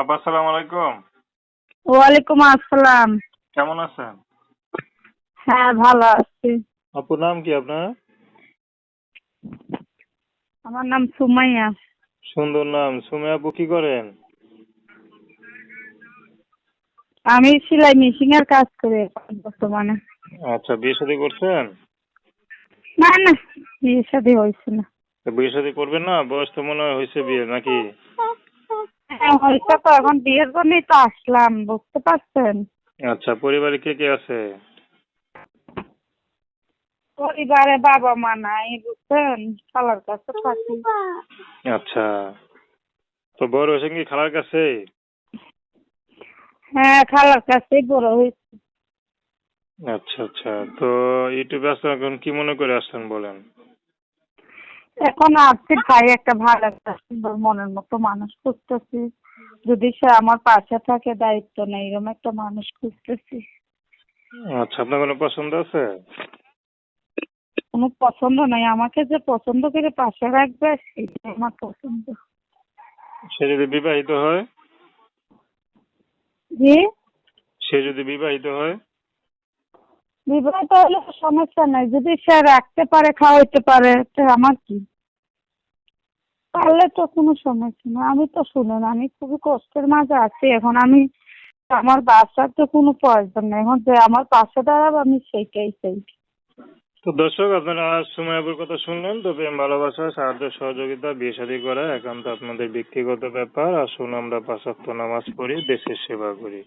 আপা আসসালামু আলাইকুম। ওয়ালাইকুম আসসালাম। কেমন আছেন? হ্যাঁ ভালো আছি। আপুর নাম কি আপনার? আমার নাম সুমাইয়া। সুন্দর নাম। সুমে আপু কি করেন? আমি সেলাই মেশিন এর কাজ করি বর্তমানে। আচ্ছা বিয়ে শাদী করছেন? না না বিয়ে শাদী হয়েছে না। বিয়ে শাদী করবেন না? বয়স তো মনে হয় হয়েছে বিয়ে নাকি? হ্যাঁ তো এখন বিয়ের জন্যই তো আসলাম বুঝতে পারছেন? আচ্ছা পরিবারে কে কে আছে? পরিবারে বাবা মা নাই বুঝছেন? খালার কাছে থাকি। আচ্ছা তো বড় হয়েছেন কি খালার কাছে? হ্যাঁ খালার কাছেই বড় হয়েছে। আচ্ছা আচ্ছা তো ইউটিউবে আসছেন এখন কি মনে করে আসছেন বলেন? এখন আসছি ভাই একটা ভালো একটা সুন্দর মনের মতো মানুষ খুঁজতেছি। যদি সে আমার পাশে থাকে দায়িত্ব নেই এরকম একটা মানুষ খুঁজতেছি। আচ্ছা আপনার কোনো পছন্দ আছে? কোনো পছন্দ নাই আমাকে যে পছন্দ করে পাশে রাখবে সেটাই আমার পছন্দ। সে যদি বিবাহিত হয়? জি? সে যদি বিবাহিত হয়? বিবাহিত হলে সমস্যা নাই যদি সে রাখতে পারে খাওয়াইতে পারে তো আমার কি? পারলে তো কোনো সমস্যা না আমি তো শুনুন, আমি খুবই কষ্টের মাঝে আছি। এখন আমি, আমার বাচ্চার তো কোনো প্রয়োজন নেই। এখন যে আমার পাশে দাঁড়াবে, আমি সেইটাই চাই। তো দর্শক, আপনারা আজ সময়াপুর কথা শুনলেন। তো প্রেম, ভালোবাসা, সাহায্য, সহযোগিতা, বিয়ে শাদী করা একান্ত আপনাদের ব্যক্তিগত ব্যাপার। আসুন আমরা পাঁচাত্ত নামাজ পড়ি, দেশের সেবা করি।